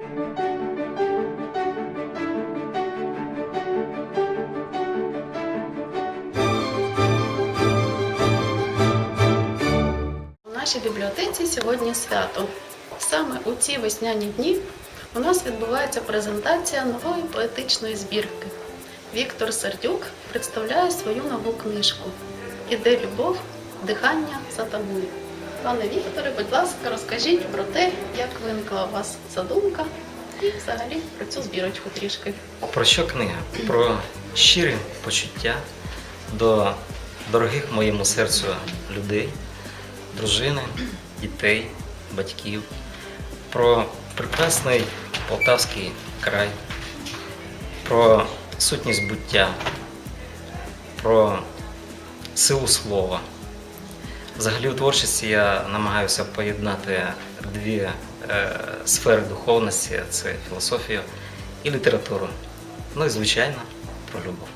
У нашій бібліотеці сьогодні свято. Саме у ці весняні дні у нас відбувається презентація нової поетичної збірки. Віктор Сердюк представляє свою нову книжку Іде любов, дихання за тобою. Пане Вікторе, будь ласка, розкажіть про те, як виникла у вас задумка і взагалі про цю збірочку трішки. Про що книга? Про щирі почуття до дорогих моєму серцю людей, дружини, дітей, батьків, про прекрасний полтавський край, про сутність буття, про силу слова. Взагалі у творчості я намагаюся поєднати дві е, сфери духовності це філософію і літературу. Ну і звичайно про любов.